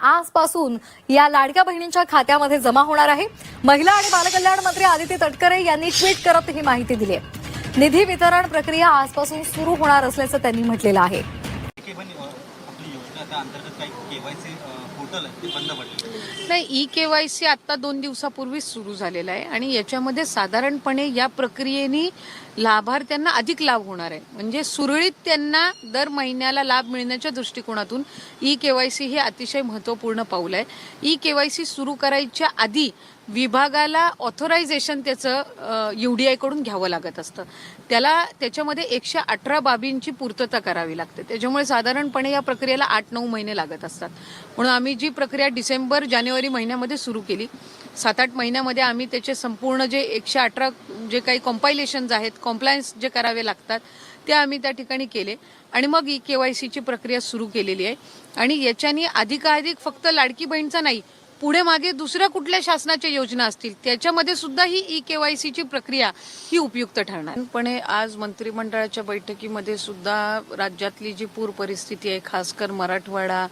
आजपासून या लाडक्या बहिणींच्या खात्यामध्ये जमा होणार आहे. महिला आणि बालकल्याण मंत्री आदिती तटकरे यांनी ट्विट करत ही माहिती दिली आहे. निधी वितरण प्रक्रिया आजपासून सुरू होणार असल्याचं त्यांनी म्हटलेलं आहे. पोर्टल आहे? ते बंद पडले. नाही ई के वाय सी आत्ता दोन दिवसापूर्वीच सुरू झालेला आहे आणि याच्यामध्ये साधारणपणे या प्रक्रियेने लाभार्थ्यांना अधिक लाभ होणार आहे. म्हणजे सुरळीत त्यांना दर महिन्याला लाभ मिळण्याच्या दृष्टिकोनातून ई के वाय सी हे अतिशय महत्त्वपूर्ण पाऊल आहे. ई के वाय सी सुरू करायच्या आधी विभागाला ऑथोरायझेशन त्याचं यू डी आयकडून घ्यावं लागत असतं. त्याला त्याच्यामध्ये एकशे अठरा बाबींची पूर्तता करावी लागते. त्याच्यामुळे साधारणपणे या प्रक्रियेला आठ नऊ महिने लागत असतात. म्हणून आम्ही जी प्रक्रिया डिसेंबर जानेवारी महिन्यामध्ये सुरू केली. सात आठ महिन्यामध्ये आम्ही त्याचे संपूर्ण जे एकशे अठरा जे काही कॉम्पायलेशन्स आहेत कॉम्प्लायन्स जे करावे लागतात ते आम्ही त्या ठिकाणी केले. आणि मग ई के वाय सीची प्रक्रिया सुरू केलेली आहे. आणि याच्यानी अधिकाधिक फक्त लाडकी बहीणचा नाही पुढे मागे दुसऱ्या कुठल्या शासनाच्या योजना असतील त्याच्यामध्ये सुद्धा ही ई के वाय सीची प्रक्रिया ही उपयुक्त ठरणार. पण आज मंत्रिमंडळाच्या बैठकीमध्ये सुद्धा राज्यातली जी पूर परिस्थिती आहे खासकर मराठवाडा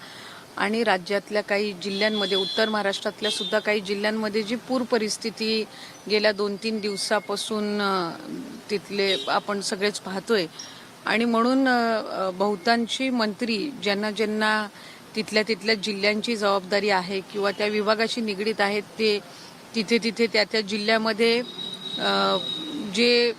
आणि राज्यातल्या काही जिल्ह्यांमध्ये उत्तर महाराष्ट्रातल्या सुद्धा काही जिल्ह्यांमध्ये जी पूर परिस्थिती गेल्या दोन तीन दिवसापासून तिथले आपण सगळेच पाहतोय. आणि म्हणून बहुतांशी मंत्री ज्यांना ज्यांना तिथल्या तिथल्या जिल्ह्यांची जबाबदारी आहे किंवा त्या विभागाशी निगडीत आहेत ते तिथे तिथे त्या त्या जिल्ह्यामध्ये जे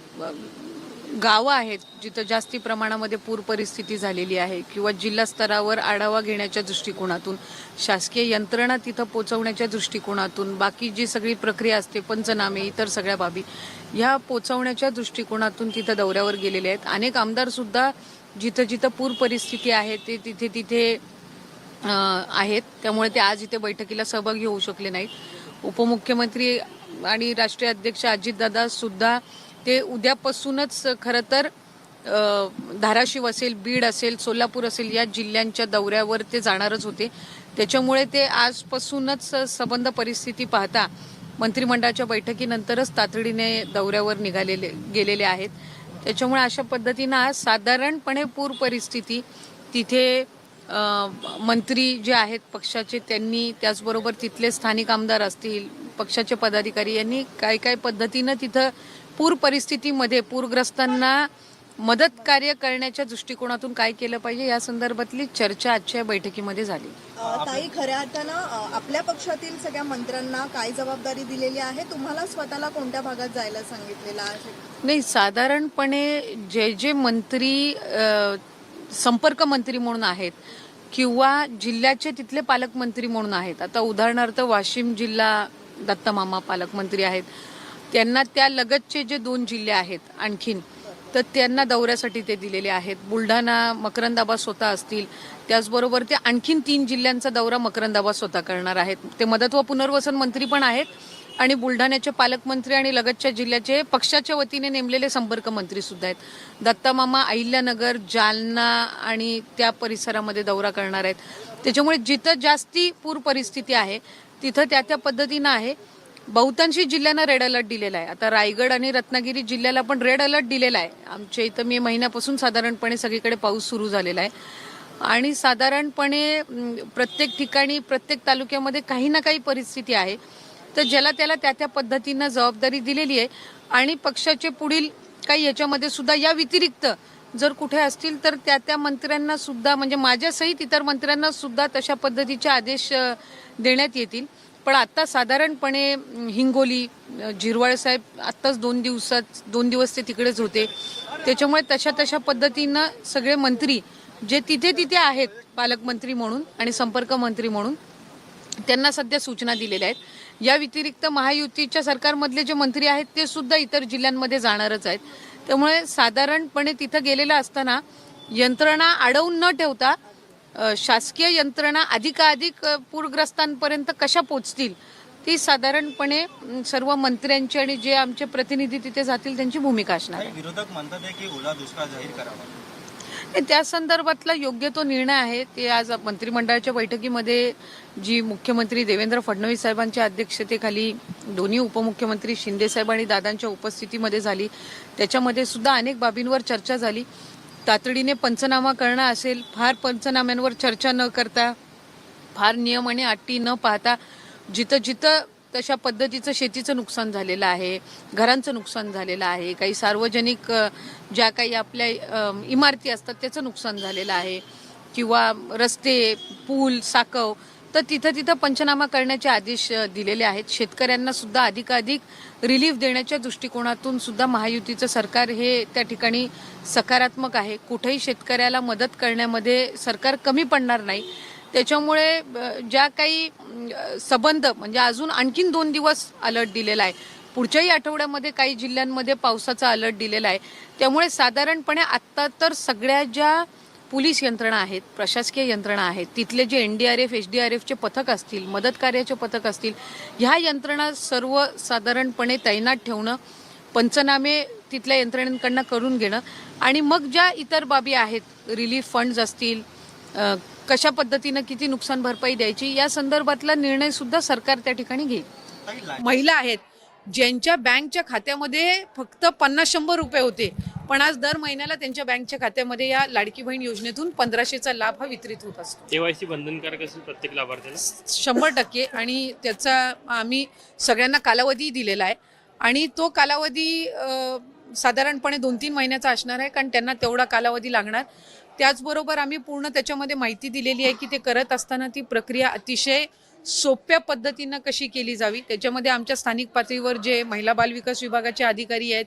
गावं आहेत जिथं जास्ती प्रमाणामध्ये पूर परिस्थिती झालेली आहे किंवा जिल्हा स्तरावर आढावा घेण्याच्या दृष्टिकोनातून शासकीय यंत्रणा तिथं पोचवण्याच्या दृष्टिकोनातून बाकी जी सगळी प्रक्रिया असते पंचनामे इतर सगळ्या बाबी ह्या पोचवण्याच्या दृष्टिकोनातून तिथं दौऱ्यावर गेलेले आहेत. अनेक आमदारसुद्धा जिथं जिथं पूर परिस्थिती आहे ते तिथे तिथे आहेत. त्यामुळे ते आज इथे बैठकीला सहभागी होऊ शकले नाहीत. उपमुख्यमंत्री आणि राष्ट्रीय अध्यक्ष अजितदादा सुद्धा ते उद्यापासूनच खरं तर धाराशिव असेल बीड असेल सोलापूर असेल या जिल्ह्यांच्या दौऱ्यावर ते जाणारच होते. त्याच्यामुळे ते आजपासूनच संबंध परिस्थिती पाहता मंत्रिमंडळाच्या बैठकीनंतरच तातडीने दौऱ्यावर निघालेले गेलेले आहेत. त्याच्यामुळे अशा पद्धतीनं आज साधारणपणे पूर परिस्थिती तिथे मंत्री जे आहेत पक्षाचे त्यांनी त्याचबरोबर तिथले स्थानिक आमदार असतील पक्षाचे पदाधिकारी यांनी काय काय पद्धतीनं तिथं पूर परिस्थितीमध्ये पूरग्रस्तांना मदत कार्य करण्याच्या दृष्टिकोनातून काय केलं पाहिजे या संदर्भातली चर्चा आजच्या बैठकीमध्ये झाली. ताई खऱ्या अर्थानं आपल्या पक्षातील सगळ्या मंत्र्यांना काय जबाबदारी दिलेली आहे? तुम्हाला स्वतःला कोणत्या भागात जायला सांगितलेलं आहे? नाही साधारणपणे जे जे मंत्री संपर्क मंत्री म्हणून आहेत किंवा जिल्ह्याचे तिथले पालकमंत्री म्हणून आहेत. आता उदाहरणार्थ वाशिम जिल्हा दत्तमामा पालकमंत्री आहेत. त्यांना त्या लगतचे जे दोन जिल्हे आहेत आणखीन तर त्यांना दौऱ्यासाठी ते दिलेले आहेत. बुलढाणा मकरंदाबा स्वतः असतील. त्याचबरोबर ते आणखीन तीन जिल्ह्यांचा दौरा मकरंदाबा स्वतः करणार आहेत. ते मदत व पुनर्वसन मंत्री पण आहेत. आणि बुलढाण्याचे पालकमंत्री आणि लगतच्या जिल्ह्याचे पक्षाच्या वतीने नेमलेले संपर्क मंत्री सुद्धा आहेत. दत्तामामा अहिल्यानगर जालना आणि त्या परिसरामध्ये दौरा करणार आहेत. त्याच्यामुळे जिथं जास्ती पूर परिस्थिती आहे तिथं त्या त्या पद्धतीनं आहे. बहुतांशी जिल्ह्यांना रेड अलर्ट दिलेला आहे. आता रायगड आणि रत्नागिरी जिल्ह्याला पण रेड अलर्ट दिलेला आहे. आमच्या इथं मे महिन्यापासून साधारणपणे सगळीकडे पाऊस सुरू झालेला आहे. आणि साधारणपणे प्रत्येक ठिकाणी प्रत्येक तालुक्यामध्ये काही ना काही परिस्थिती आहे. तर ज्याला त्याला त्या त्या पद्धतीनं जबाबदारी दिलेली आहे. आणि पक्षाचे पुढील काही याच्यामध्ये सुद्धा या व्यतिरिक्त जर कुठे असतील तर त्या त्या मंत्र्यांना सुद्धा म्हणजे माझ्यासहित इतर मंत्र्यांना सुद्धा तशा पद्धतीचे आदेश देण्यात येतील. पण आत्ता साधारणपणे हिंगोली अ, झिरवाळ साहेब आत्ताच दोन दिवसात दोन दिवस ते तिकडेच होते. त्याच्यामुळे तशा तशा पद्धतीनं सगळे मंत्री जे तिथे तिथे आहेत पालकमंत्री म्हणून आणि संपर्क मंत्री म्हणून त्यांना सध्या सूचना दिलेल्या आहेत. या व्यतिरिक्त महायुतीच्या सरकारमधले जे मंत्री आहेत ते सुद्धा इतर जिल्ह्यांमध्ये जाणारच आहेत. त्यामुळे साधारणपणे तिथं गेलेलं असताना यंत्रणा अडवून न ठेवता शासकीय यंत्रणा अधिकाधिक पूरग्रस्तांपर्यंत कशा पोचतील ती साधारणपणे सर्व मंत्र्यांची आणि जे आमचे प्रतिनिधी तिथे जातील त्यांची भूमिका असणार विरोधक म्हणतात की ओला दुष्काळ जाहीर करावा. त्या संदर्भातला योग्य तो निर्णय आहे. ते आज मंत्रिमंडळाच्या बैठकीमध्ये जी मुख्यमंत्री देवेंद्र फडणवीस साहेबांच्या अध्यक्षतेखाली दोन्ही उपमुख्यमंत्री शिंदेसाहेब आणि दादांच्या उपस्थितीमध्ये झाली. त्याच्यामध्ये सुद्धा अनेक बाबींवर चर्चा झाली. तातडीने पंचनामा करणं असेल फार पंचनाम्यांवर चर्चा न करता फार नियम आणि अटी न पाहता जिथं जिथं तशा पद्धतीचं शेतीचं नुकसान झालेलं आहे घरांचं नुकसान झालेलं आहे काही सार्वजनिक ज्या काही आपल्या इमारती असतात त्याचं नुकसान झालेलं आहे. किंवा रस्ते पूल साकव तर तिथं तिथं पंचनामा करण्याचे आदेश दिलेले आहेत. शेतकऱ्यांना सुद्धा अधिकाधिक रिलीफ देण्याच्या दृष्टिकोनातून सुद्धा महायुतीचं सरकार हे त्या ठिकाणी सकारात्मक आहे. कुठेही शेतकऱ्याला मदत करण्यामध्ये सरकार कमी पडणार नाही. त्याच्यामुळे ज्या काही सबंध म्हणजे अजून आणखीन दोन दिवस अलर्ट दिलेला आहे. पुढच्याही आठवड्यामध्ये काही जिल्ह्यांमध्ये पावसाचा अलर्ट दिलेला आहे. त्यामुळे साधारणपणे आत्ता तर सगळ्या ज्या पोलीस यंत्रणा आहेत प्रशासकीय यंत्रणा आहेत तिथले जे N D R F H D R एफचे पथक असतील मदत कार्याचे पथक असतील ह्या यंत्रणा सर्व साधारणपणे तैनात ठेवणं पंचनामे तिथल्या यंत्रणेकडनं करून घेणं आणि मग ज्या इतर बाबी आहेत रिलीफ फंड्स असतील कशा पद्धतीनं किती नुकसान भरपाई द्यायची या संदर्भातला निर्णय सुद्धा सरकार त्या ठिकाणी घेईल. महिला आहेत ज्यांच्या बँकच्या खात्यामध्ये फक्त पन्नास शंभर रुपये होते पण आज दर महिन्याला त्यांच्या बँकच्या खात्यामध्ये या लाडकी बहीण योजनेतून पंधराशेचा लाभ हा वितरित होत असतो. केवायसी बंधनकारक असेल प्रत्येक लाभार्थ्याला? शंभर टक्के आणि त्याचा आम्ही सगळ्यांना कालावधी दिलेला आहे आणि तो कालावधी साधारणपणे दोन तीन महिन्याचा असणार आहे कारण त्यांना तेवढा कालावधी लागणार. त्याचबरोबर आम्ही पूर्ण त्याच्यामध्ये माहिती दिलेली आहे की ते करत असताना ती प्रक्रिया अतिशय सोप्या पद्धतीनं कशी केली जावी. त्याच्यामध्ये आमच्या स्थानिक पातळीवर जे महिला बाल विकास विभागाचे अधिकारी आहेत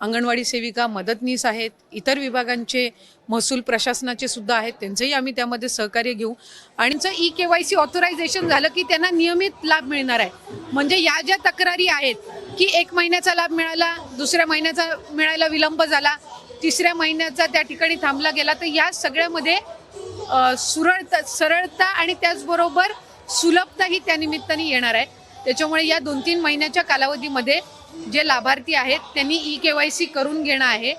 अंगणवाडी सेविका मदतनीस आहेत इतर विभागांचे महसूल प्रशासनाचे सुद्धा आहेत त्यांचंही आम्ही त्यामध्ये सहकार्य घेऊ. आणि E K Y C authorization झालं की त्यांना नियमित लाभ मिळणार आहे. म्हणजे या ज्या तक्रारी आहेत की एक महिन्याचा लाभ मिळाला दुसऱ्या महिन्याचा मिळायला विलंब झाला तिसऱ्या महिन्याचा त्या ठिकाणी थांबला गेला तर या सगळ्यामध्ये सुरळता सरळता आणि त्याचबरोबर सुलभता ही त्या निमित्ताने येणार आहे. त्याच्यामुळे या दोन तीन महिन्याच्या कालावधीमध्ये जे लाभार्थी आहेत त्यांनी ई के वाय सी करून घेणं आहे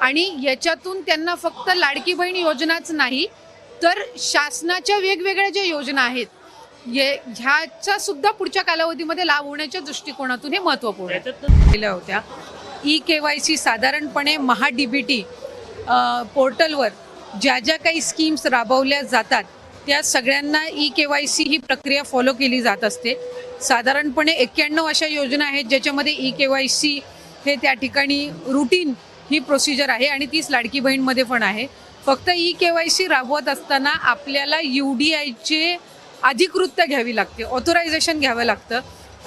आणि याच्यातून त्यांना फक्त लाडकी बहीण योजनाच नाही तर शासनाच्या वेगवेगळ्या ज्या योजना आहेत ये ह्याचा सुद्धा पुढच्या कालावधीमध्ये लाभ होण्याच्या दृष्टिकोनातून हे महत्त्वपूर्ण केल्या होत्या. ई के वाय सी साधारणपणे महा डी बी टी पोर्टलवर ज्या ज्या काही स्कीम्स राबवल्या जातात त्या सगळ्यांना ई के वाय सी ही प्रक्रिया फॉलो केली जात असते. साधारणपणे एक्क्याण्णव अशा योजना आहेत ज्याच्यामध्ये ई के वाय सी हे त्या ठिकाणी रुटीन ही प्रोसिजर आहे आणि तीच लाडकी बहीणमध्ये पण आहे. फक्त ई के वाय सी राबवत असताना आपल्याला यू डी आयचे अधिकृतता घ्यावी लागते ऑथोरायझेशन घ्यावं लागतं.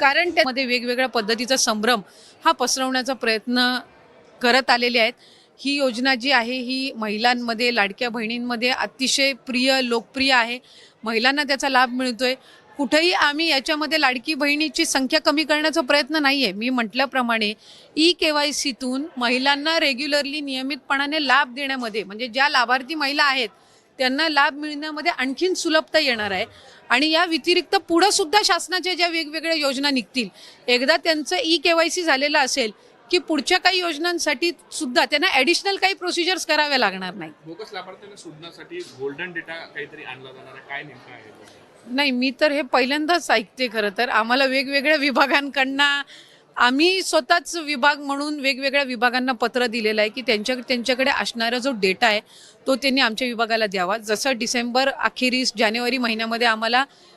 कारण त्यामध्ये वेगवेगळ्या पद्धतीचा संभ्रम हा पसरवण्याचा प्रयत्न करत आलेले आहेत. ही योजना जी आहे ही महिलांमध्ये लाडक्या बहिणींमध्ये अतिशय प्रिय लोकप्रिय आहे. महिलांना त्याचा लाभ मिळतोय. कुठेही आम्ही याच्यामध्ये लाडकी बहिणीची संख्या कमी करण्याचा प्रयत्न नाही आहे मी म्हटल्याप्रमाणे ई के वाय सीतून महिलांना रेग्युलरली नियमितपणाने लाभ देण्यामध्ये म्हणजे ज्या लाभार्थी महिला आहेत त्यांना लाभ मिळण्यामध्ये आणखीन सुलभता येणार आहे. आणि या व्यतिरिक्त पुढं सुद्धा शासनाच्या ज्या वेगवेगळ्या योजना निघतील एकदा त्यांचं ई के वाय सी झालेलं असेल की पुढच्या काही योजनांसाठी सुद्धा त्यांना ॲडिशनल काही प्रोसिजर्स कराव्या लागणार नाही. बोगस लाभार्थ्यांना शोधण्यासाठी गोल्डन डेटा काहीतरी आणला जाणार आहे. काय नेमकं आहे? नाही मी तर हे पहिल्यांदाच ऐकते खरं तर. आम्हाला वेगवेगळ्या विभागांकडनं आम्ही स्वतःच विभाग म्हणून वेगवेगळ्या विभागांना पत्र दिलेलं आहे की त्यांच्या त्यांच्याकडे असणारा जो डेटा आहे तो त्यांनी आमच्या विभागाला द्यावा. जसं डिसेंबर अखेरीस जानेवारी महिन्यामध्ये आम्हाला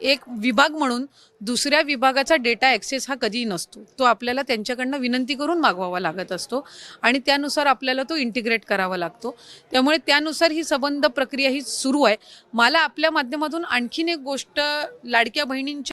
एक विभाग म्हणून दुसऱ्या विभागाचा डेटा ॲक्सेस हा कधीही नसतो. तो आपल्याला त्यांच्याकडनं विनंती करून मागवावा लागत असतो आणि त्यानुसार आपल्याला तो इंटिग्रेट करावा लागतो. त्यामुळे त्यानुसार ही संबंध प्रक्रिया ही सुरू आहे. मला आपल्या माध्यमातून आणखीन एक गोष्ट लाडक्या बहिणींच्या